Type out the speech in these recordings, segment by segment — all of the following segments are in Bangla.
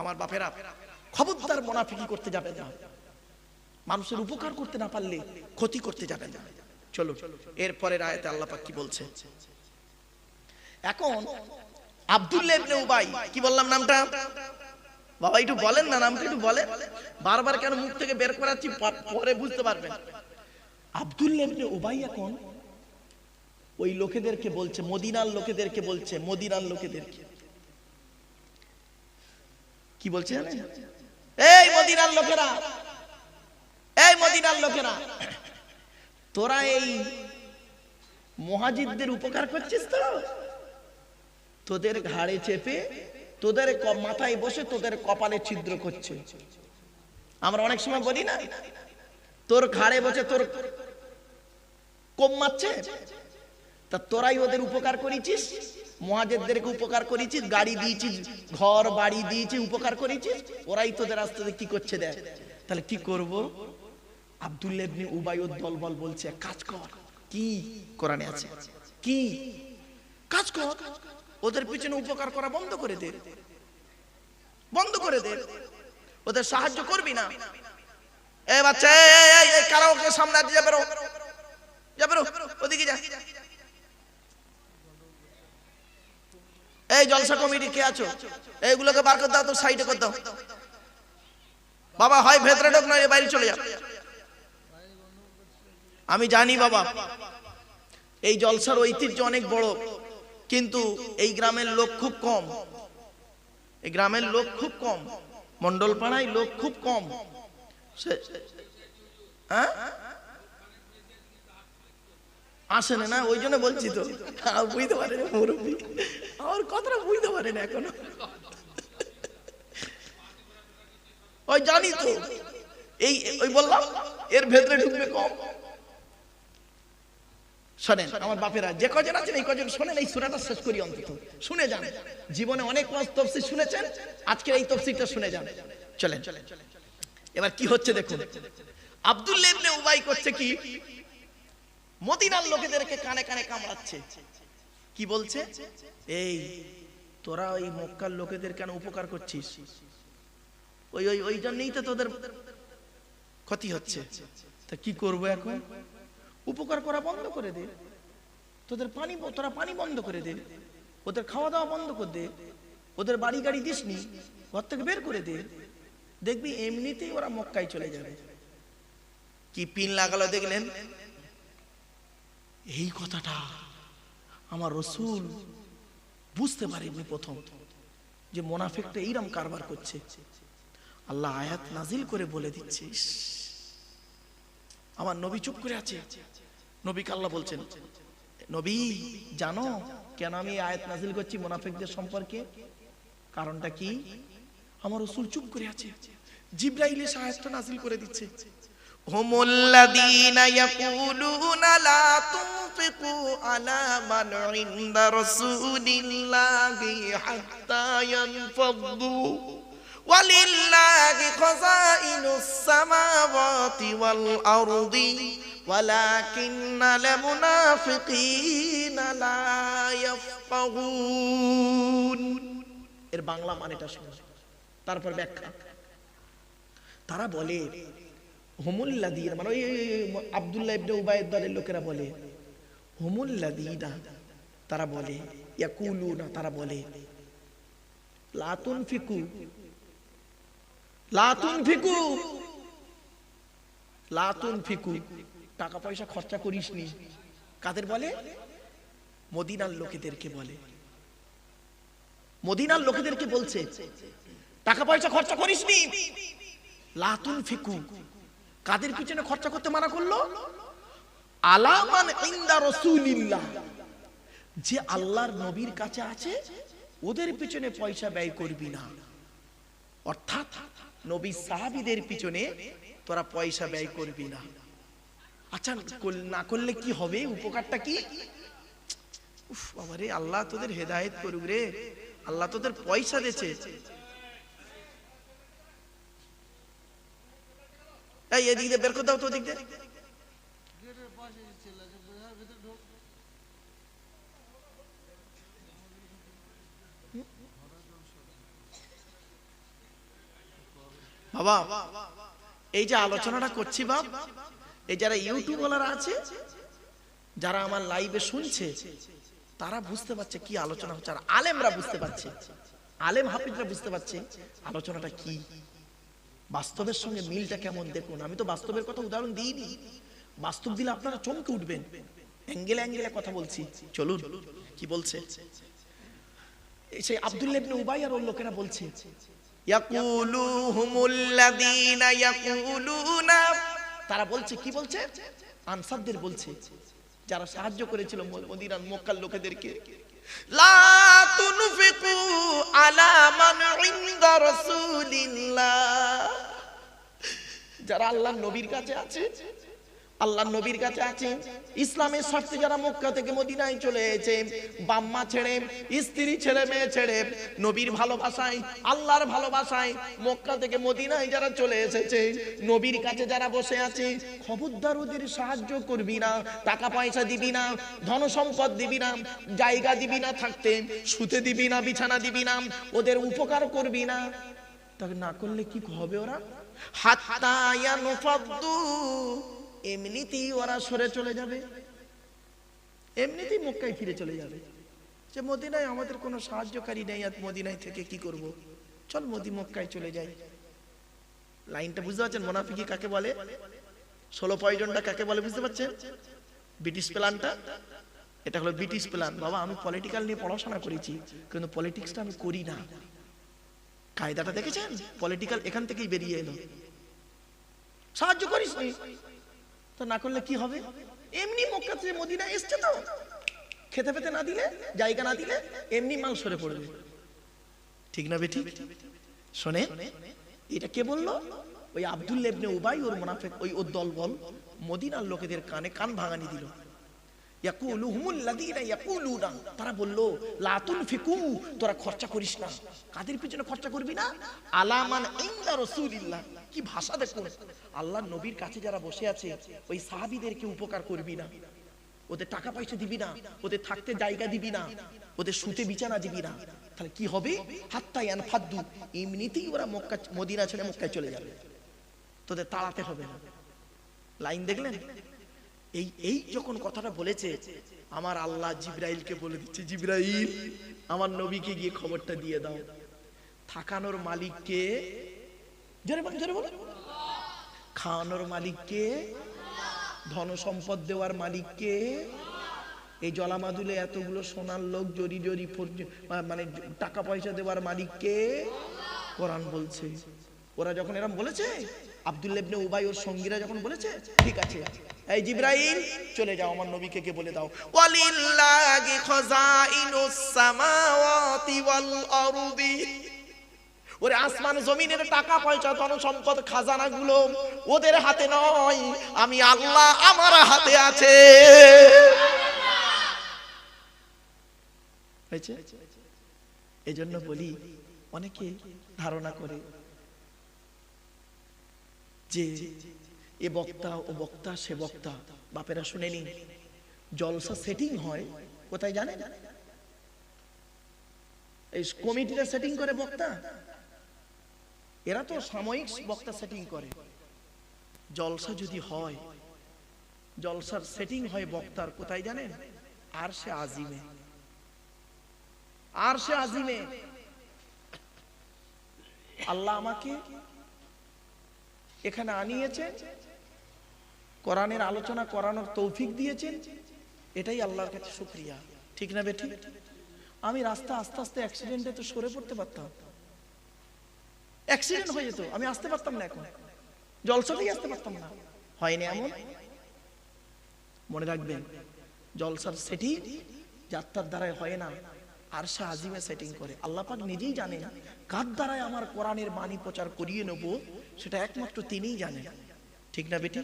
আমার বাপেরা খবরদার মোনাফিকি করতে যাবেন না। মানুষের উপকার করতে না পারলে ক্ষতি করতে যাবেন না। চলো, এরপরে আয়াতে আল্লাহ কি বলছে? এখন আব্দুল্লাহ ইবনে কি বললাম নামটা? বাবা একটু বলেন না, নামটা একটু বলেন বারবার কেন মুখ থেকে বের করাচ্ছি পরে বুঝতে পারবেন। আব্দুল্লাহ ইবনে উবাই এখন ওই লোকেদেরকে বলছে, মদিনার লোকেদেরকে বলছে, মদিনার লোকেদেরকে। কি বলছে এই মদিনার লোকেরা এই মদিনার লোকেরা তোরা এই মহাজিদদের উপকার করছিস তো? তোদের ঘাড়ে চেপে তোদের মাথায় বসে তোদের কপালে ছিদ্র করছে। আমরা অনেক সময় বলি না তোর ঘাড়ে বসে তোর কম মারছে? তা তোরাই ওদের উপকার করেছিস? মহাজেদদেরকে উপকার করেছিস? গাড়ি দিয়েছিস, ঘর, বাড়ি দিয়েছিস, উপকার করেছিস? ওরাই তোদের আসতে কি করছে দেখ। তাহলে কি করব? আব্দুল্লাহ ইবনে উবাই দলবল বলছে কাজ কর। কি? কোরআনে আছে। কি? কাজ কর। ওদের পিছনে উপকার করা বন্ধ করে দে। বন্ধ করে দে। ওদের সাহায্য করবি না। এ বাচ্চা কারা ওকে সামনে আছে যাবে রো যাবে রো ওদিকে যা। এই জলসা কমিটি কে আছো? এইগুলোকে বার করে দাও তো সাইডে করে দাও। বাবা, হয় ভেতরে ঢোক না বাইরে চলে যাও। আমি জানি বাবা, এই জলসার ঐতিহ্য অনেক বড়, কিন্তু এই গ্রামের লোক খুব কম। এই গ্রামের লোক খুব কম। মন্ডল পাড়ায় লোক খুব কম। হ্যাঁ? আসে না, ওই জন্য বলছি তো। বুঝতে পারে মুরব্বী। আমার কথাটা বুঝতে পারে না এখনও। ওই জানি তো, এই, ওই বললাম, এর ভেতরে ঢুকবে কম। শোনেন, আমার বাপেরা, যে কজন আছেন, এই কজন শোনেন, এই সুরাটা শেষ করি অন্তত। শুনে যান। জীবনে অনেক মাস তফসির শুনেছেন, আজকের এই তফসিরটা শুনে যান। চলেন। এবার কি হচ্ছে দেখুন। আব্দুল্লাহ ইবনে উবাই করছে কি মদিনার লোকেদেরকে কানে কানে কামড়াচ্ছে। কি বলছে? এই, তোরা ওই মক্কার লোকেদের কেন উপকার করছিস? ওই ওই ওই জন্যই তো তোদের ক্ষতি হচ্ছে। তা কি করব এখন? উপকার করা বন্ধ করে দে। তোদের পানি তোরা পানি বন্ধ করে দে। ওদের খাওয়া দাওয়া বন্ধ করে দে। ওদের বাড়ি গাড়ি দিসনি, ঘর থেকে বের করে দে। দেখবি এমনিতেই ওরা মক্কায় চলে যাবে। কি পিন লাগালো দেখলেন? এই কথাটা আমার রসুল বুঝতে পারেনি প্রথম যে মোনাফেকটা এইরকম কারবার করছে। আল্লাহ আয়াত নাজিল করে বলে দিচ্ছে আমার নবী চুপ করে আছে। নবীকে আল্লাহ বলছেন, নবী, জানো কেন আমি আয়াত নাজিল করছি মোনাফেকদের সম্পর্কে? কারণটা কি? আমার রসুল চুপ করে আছে। জিব্রাইল এসে আয়াতটা নাজিল করে দিচ্ছে। هم الذين يقولون لا تنفقوا على من عند رسول الله حتى ينفضوا ولله خزائن السماوات والأرض ولكن المنافقين لا يفقهون এর বাংলা মানেটা শুনুন তারপর ব্যাখ্যা তারা বলে হোমুল্লাদিন মানে ওই আব্দুল্লাহ ইবনে উবাইদ দলের লোকেরা বলে। হোমুল্লাদিনা, তারা বলে, ইয়াকুলুনা, তারা বলে লাতুন ফিকু লাতুন ফিকু লাতুন ফিকু টাকা পয়সা খরচা করিস নি কাদের বলে? মদিনার লোকেদেরকে বলে। মদিনার লোকেদেরকে বলছে, টাকা পয়সা খরচা করিস নি লাতুন ফিকু কাদের পিছনে খরচা করতে মানা করল? আলামান ইন্দা রসুলিল্লাহ। যে আল্লাহর নবীর কাছে আছে, ওদের পিছনে পয়সা ব্যয় করবি না। অর্থাৎ নবী সাহাবীদের পিছনে তোরা পয়সা ব্যয় করবি না। আচ্ছা না করলে কি হবে? উপকারটা কি? উফ বাবা রে আল্লাহ তোদের হেদায়েত করুক রে। আল্লাহ তোদের পয়সা দিয়েছে এই এদিক দিয়ে বের করে দাও তো ওদিক দিয়ে। বাবা, এই যে আলোচনাটা করছি বাপ, এই যারা ইউটিউবালারা আছে, যারা আমার লাইভে শুনছে, তারা বুঝতে পারছে কি আলোচনা হচ্ছে আর আলেমরা বুঝতে পারছে। আলেম হাফিজরা বুঝতে পারছে আলোচনাটা কি। বাস্তবের সঙ্গে মিলটা কেমন দেখুন? আমি তো বাস্তবের কথা উদাহরণ দিইনি। বাস্তব দিলে আপনারা চমকে উঠবেন। অ্যাঙ্গেলে অ্যাঙ্গেলে কথা বলছি। চলুন, কি বলছে? সেই আব্দুল্লাহ ইবনে উবাই আর ওর লোকেরা বলছে, ইয়াকুলুহুমুল্লাযীনা ইয়াকুলুনা। তারা বলছে, কি বলছে? আনসারদের বলছে, যারা সাহায্য করেছিল মদিনার মক্কার লোকেদেরকে। লা তুনফিকু আলা মান ইনদা রাসূলিল্লাহ। যারা আল্লাহ নবীর কাছে আছে আল্লাহ নবীর কাছে আছে। ইসলামের স্বার্থে যারা মক্কা থেকে মদিনায় চলে এসেছে বাম্মা ছেড়ে, স্ত্রী ছেড়ে, মেয়ে ছেড়ে, নবীর ভালোবাসায়, আল্লাহর ভালোবাসায় মক্কা থেকে মদিনায় যারা চলে এসেছে, নবীর কাছে যারা বসে আছে খবরদার ওদের সাহায্য করবি না টাকা পয়সা দিবি না ধন সম্পদ দিবি না, জায়গা দিবি না থাকতে শুতে দিবি না, বিছানা দিবি না, ওদের উপকার করবি না। তবে না করলে কি হবে ওরা? ইয়ানুফাদ্দু এমনিতেই ওরা সরে চলে যাবে। এমনিতেই মক্কায় ফিরে চলে যাবে। যে মদিনায় আমাদের কোনো সাহায্যকারী নেই, আর মদিনায় থেকে কি করব? চল মোদি মক্কায় চলে যাই। লাইনটা বুঝতে পারছেন? মোনাফিকি কাকে বলে? ষোলো পয়জনটা কাকে বলে বুঝতে পারছেন? ব্রিটিশ প্ল্যানটা? এটা হলো ব্রিটিশ প্ল্যান। বাবা, আমি পলিটিক্যাল নিয়ে পড়াশোনা করেছি, কিন্তু পলিটিক্সটা আমি করি না। কায়দাটা দেখেছেন? পলিটিক্যাল এখান থেকেই বেরিয়ে এলো। সাহায্য করিস তো না করলে কি হবে? এমনি মক্কা থেকে মদিনা এসছে তো। খেতে পেতে না দিলে, জায়গা না দিলে এমনি মাল সরে পড়বে। ঠিক না বেটি? শোনে, এটা কে বলল? ওই আব্দুল লেবনে উবাই ওর মোনাফেক, ওই ওর দলবল মদিনার লোকেদের কানে কান ভাঙানি দিল। তারা বলল, লা তুনফিকু, তোরা খরচা করিস না। কাদের পিছনে খরচা করবি না? আলামান ইনদা কি ভাষা দেখুন। আল্লাহর নবীর কাছে যারা বসে আছে, ওই সাহাবীদেরকে উপকার করবি না। ওদের টাকা পয়সা দিবি না, ওদের থাকতে জায়গা দিবি না, ওদের শুতে বিছানা দিবি না। তাহলে কি হবে? হাত্তা ফাদ্দু এমনিতেই ওরা মক্কা, মদিনা ছেড়ে মক্কায় চলে যাবে। তোদের তাড়াতে হবে না। লাইন দেখলেন? এই এই যখন কথাটা বলেছে, আমার আল্লাহ জিব্রাইলকে বলে দিচ্ছে, জিব্রাইল, আমার নবীকে গিয়ে খবরটা দিয়ে দাও। থাকানোর মালিককে, জোরে খাওয়ানোর মালিককে ধন সম্পদ দেওয়ার মালিককে, এই জলামাদুলে এতগুলো সোনার লোক জরি জরি মানে টাকা পয়সা দেওয়ার মালিককে কোরআন বলছে। ওরা যখন এরম বলেছে, আব্দুল্লাহ ইবনে উবাই ওর সঙ্গীরা যখন বলেছে, ঠিক আছে এই জিব্রাইল চলে যাও আমার নবীকে কে বলে দাও। ওয়ালিল্লাহি খাযাইনুস সামাওয়াতি ওয়াল আরদি। ওরে আসমান জমিনের টাকা পয়সা ধন সম্পদ খাজানা গুলো ওদের হাতে নয় আমি আল্লাহ আমার হাতে আছে। হয়েছে? এই জন্য বলি অনেকে ধারণা করে যে এ বক্তা ও বক্তা সে বক্তা। বাপেরা শুনে নিন, জলসা সেটিং হয়, কোথায় জানেন? এই কমিটিটা সেটিং করে বক্তা। এরা তো সাময়িক বক্তা সেটিং করে। জলসা যদি হয়, জলসার সেটিং হয় বক্তার, কোথায় জানেন? আর সে আজিমে। আর সে আজিমে। আল্লাহ আমাকে এখানে আনিয়েছেন। কোরআনের আলোচনা করানোর তৌফিক দিয়েছেন, এটাই আল্লাহর কাছে শুক্রিয়া। ঠিক না বেঠি? আমি রাস্তা আস্তে আস্তে অ্যাক্সিডেন্টে তো সরে পড়তে পারতাম। অ্যাক্সিডেন্ট হয়ে যেত, আমি আসতে পারতাম না এখন। জলসাতেই আসতে পারতাম না। হয়নি এমন? মনে রাখবেন, জলসার সেটি যাত্রার দ্বারাই হয় না। আর সে আজিমে সেটিং করে। আল্লাহ পাক নিজেই জানেন, কার দ্বারাই আমার কোরআনের বাণী প্রচার করিয়ে নেব, সেটা একমাত্র তিনিই জানেন। ঠিক না বেটি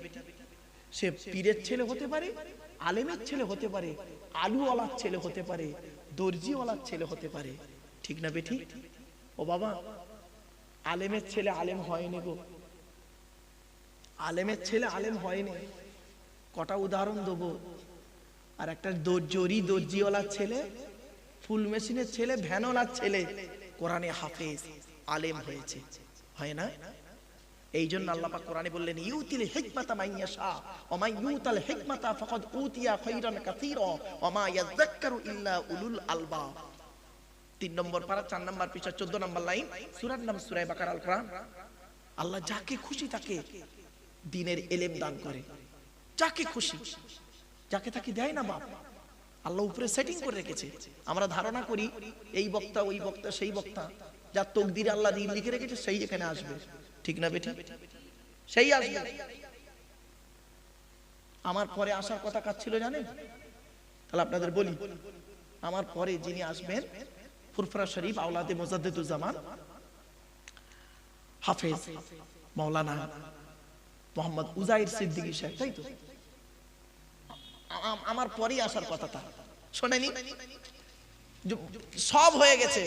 সে পীরের ছেলে হতে পারে, আলেমের ছেলে হতে পারে, আলুওয়ালার ছেলে হতে পারে, দর্জিওয়ালার ছেলে হতে পারে। ঠিক না বেঠি? ও বাবা, আলেমের ছেলে আলেম হয়নি গো। আলেমের ছেলে আলেম হয়নি। কটা উদাহরণ দেবো। আর একটা দর- জরি দর্জিওয়ালার ছেলে, ফুল মেশিনের ছেলে, ভ্যানওয়ালার ছেলে, কোরআনে হাফেজ, আলেম হয়েছে। হয় না? এই জন্য আল্লাহ পাক কোরআনে বললেন, ইউতিল হিকমাতা ইউতাল হিকমাতা উতিয়া ইল্লা উলুল আলবাব তিন নম্বর পারা, চার নম্বর পৃষ্ঠা, চোদ্দ নম্বর লাইন, সুরার নাম বাকার আল কোরআন আল্লাহ যাকে খুশি তাকে দিনের এলেম দান করে। যাকে খুশি, যাকে তাকে দেয় না বাপ। আল্লাহ উপরে সেটিং করে রেখেছে। আমরা ধারণা করি, এই বক্তা, ওই বক্তা, সেই বক্তা, যার তকদিরে আল্লাহ দিন লিখে রেখেছে, সেই এখানে আসবে। ঠিক না বেটি সেই আসবে। আমার পরে আসার কথা কাজ ছিল জানেন? তাহলে আপনাদের বলি, আমার পরে যিনি আসবেন, ফুরফুরা শরীফ আওলাদে মোজাদ্দেদুজ্জামান, হাফেজ মাওলানা মোহাম্মদ উজাইর সিদ্দিকী সাহেব, তাই তো? আমার পরেই আসার কথা তা শোনেনি? সব হয়ে গেছে।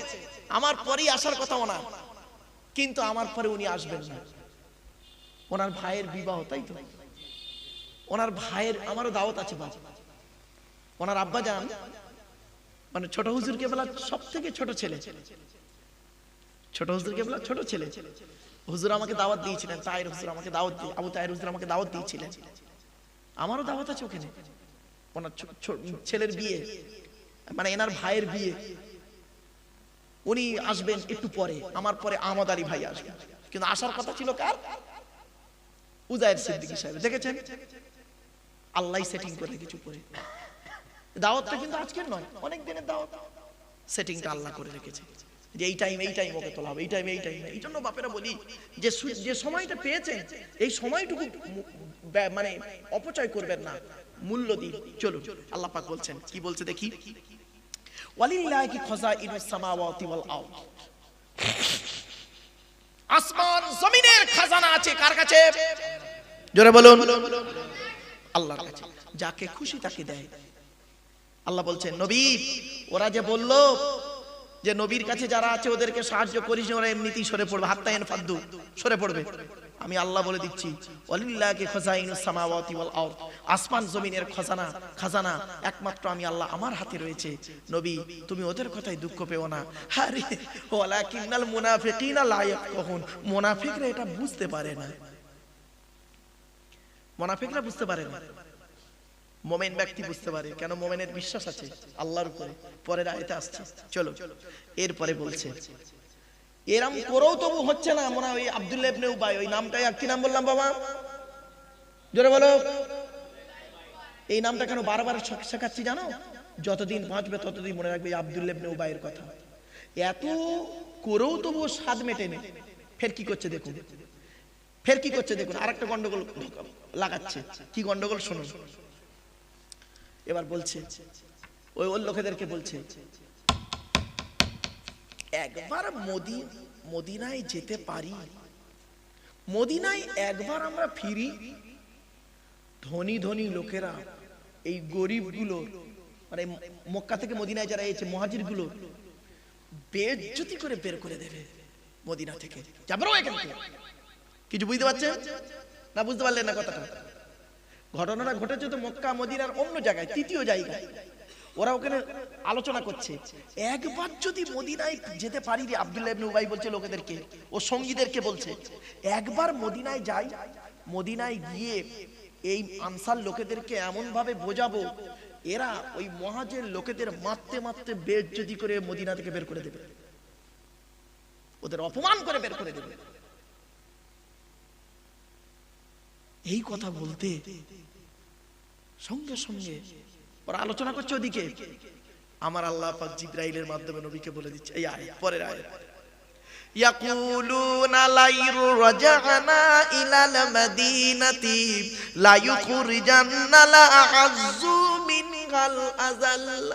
আমার পরেই আসার কথা ওনার। কিন্তু আমার পরে উনি আসবেন না। ওনার ভাইয়ের বিবাহ, তাই তো? ওনার ভাইয়ের, আমারও দাওয়াত আছে বাবা ওনার আব্বা যান মানে ছোট হুজুর কেবলা সব থেকে ছোট ছেলে। ছোট হুজুর কেবলা ছোট ছেলে। হুজুর আমাকে দাওয়াত দিয়েছিলেন তায়ের হুজুর আমাকে দাওয়াত দিয়ে, আবু তায়ের হুজুর আমাকে দাওয়াত দিয়েছিলেন। আমারও দাওয়াত আছে ওখানে। ওনার ছেলের বিয়ে মানে এনার ভাইয়ের বিয়ে। উনি আসবেন একটু পরে, আমার পরে আহমদ আলী ভাই আসবেন কিন্তু আসার কথা ছিল কার? উজায়ের সিদ্দিকী সাহেব। দেখেছেন? আল্লাহ সেটিং করে কিছু করে। দাওয়াতটা কিন্তু আজকের নয়, অনেক দিনের দাওয়াত। সেটিংটা আল্লাহ করে রেখেছে। যে এই টাইম এই টাইম ওকে তোলা হবে, এই টাইম এই টাইম এই জন্য বাপেরা বলি, যে যে সময়টা পেয়েছেন, এই সময়টুকু মানে অপচয় করবেন না। মূল্য দিন। চলুন, আল্লাহ পাক বলছেন। কি বলছে দেখি? আসমান, জমিনের খাজানা আছে কার কাছে? জোরে বলুন। আল্লাহর কাছে। যাকে খুশি তাকে দেয়। আল্লাহ বলছেন, নবী, ওরা যে বলল যে নবীর কাছে যারা আছে ওদেরকে সাহায্য করিস ওরা এমনিতেই সরে পড়বে। হাত্তায়ন ফাদ্দু, সরে পড়বে। আমি আল্লাহ বলে দিচ্ছি ওয়াল আরদ। আসমান জমিনের খাজানা খাজানা, একমাত্র আমি আল্লাহ আমার হাতে রয়েছে। নবী, তুমি ওদের কথায় দুঃখ পেও না। আরে ইয়াফকাহুন। মুনাফিকরা এটা বুঝতে পারে না। মুনাফিকরা বুঝতে পারে না। মোমেন ব্যক্তি বুঝতে পারে, কেন মোমেনের বিশ্বাস আছে আল্লাহর উপরে। পরের আয়তে আসছে। চলো, এরপরে বলছে এরম করেও তবু হচ্ছে না, মনে ওই আব্দুল্লাহ ইবনে উবাই, ওই নামটাই আর কি নাম বললাম বাবা? জোরে বলো। এই নামটা কেন বারবার শেখাচ্ছি জানো? যতদিন বাঁচবে ততদিন মনে রাখবে আব্দুল্লাহ ইবনে উবাইয়ের কথা। এত করেও তবু স্বাদ মেটেনি ফের কি করছে দেখুন? ফের কি করছে দেখুন? আরেকটা গন্ডগোল লাগাচ্ছে। কি গন্ডগোল? শুনুন। এবার বলছে, ওই ওর লোকেদেরকে বলছে একবার মোদি, মদিনায় যেতে পারি? মদিনায় একবার আমরা ফিরি? ধনী ধনী লোকেরা, এই গরিবগুলো মানে মক্কা থেকে মদিনায় যারা এসেছে মহাজিরগুলো বেজ্জতি করে বের করে দেবে মদিনা থেকে। যাব এখান থেকে? কিছু বুঝতে পারছেন? না, বুঝতে পারলেন না কথাটা? ঘটনাটা ঘটেছে তো মক্কা, মদিনার অন্য জায়গায়, তৃতীয় জায়গায়। ওরা ওখানে আলোচনা করছে। একবার যদি মদিনায় যেতে পারি রে, আব্দুল্লাহ উবাই বলছে লোকেদেরকে, ও সঙ্গীদেরকে বলছে, একবার মদিনায় যাই, মদিনায় গিয়ে এই আনসার লোকেদেরকে এমন ভাবে বোঝাবো, এরা ওই মহাজের লোকেদের মারতে মারতে বেদ যদি করে মদিনা থেকে বের করে দেবে। ওদের অপমান করে বের করে দেবে। এই কথা বলতে সঙ্গে সঙ্গে ওরা আলোচনা করছে ওদিকে আমার আল্লাহ পাক জিব্রাইলের মাধ্যমে নবীকে বলে দিচ্ছে এই আয় পরের আয় يقولون لئن رجعنا إلى المدينة لا يخرجن الأعز منها الأذل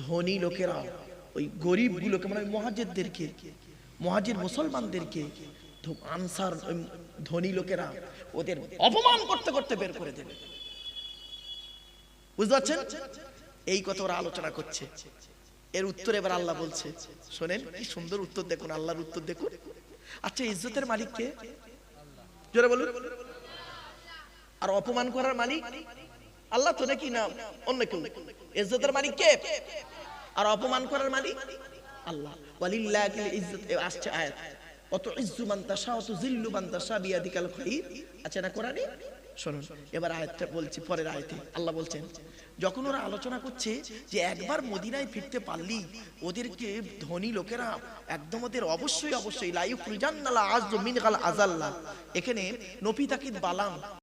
ধনী লোকেরা, ওই গরিব গুলোকে মানে মহাজির মুসলমানদেরকে আনসার ধনী লোকেরা, ওদের অপমান করতে করতে বের করে দেবে। বুঝতে পারছেন? এই কথা ওরা আলোচনা করছে। এর উত্তর এবার আল্লাহ বলছে। শোনেন, কি সুন্দর উত্তর দেখুন, আল্লাহর উত্তর দেখুন। আচ্ছা ইজ্জতের মালিক কে? জোরে বলুন। আর অপমান করার মালিক? আল্লাহ তো নাকি না? অন্য কেউ। ইজ্জতের মালিক কে? আর অপমান করার মালিক? আল্লাহ। ওয়ালিল্লাহিল ইজ্জত। আসছে আয়াত। অত ইজ্জু মান তাশা, অত জিল্লু মান তাশা বিয়াদিকাল খাইর আছে না কোরআনে? শুনুন। এবার আয়াতটা বলছি, পরের আয়াতে। আল্লাহ বলছেন, যখন ওরা আলোচনা করছে যে একবার মদিনায় ফিরতে পারলি, ওদেরকে ধনী লোকেরা একদম ওদের অবশ্যই অবশ্যই লাইফ রিজান্নালা আজ মিন গাল আজাল্লা। এখানে নফি তাকিদ বালাম।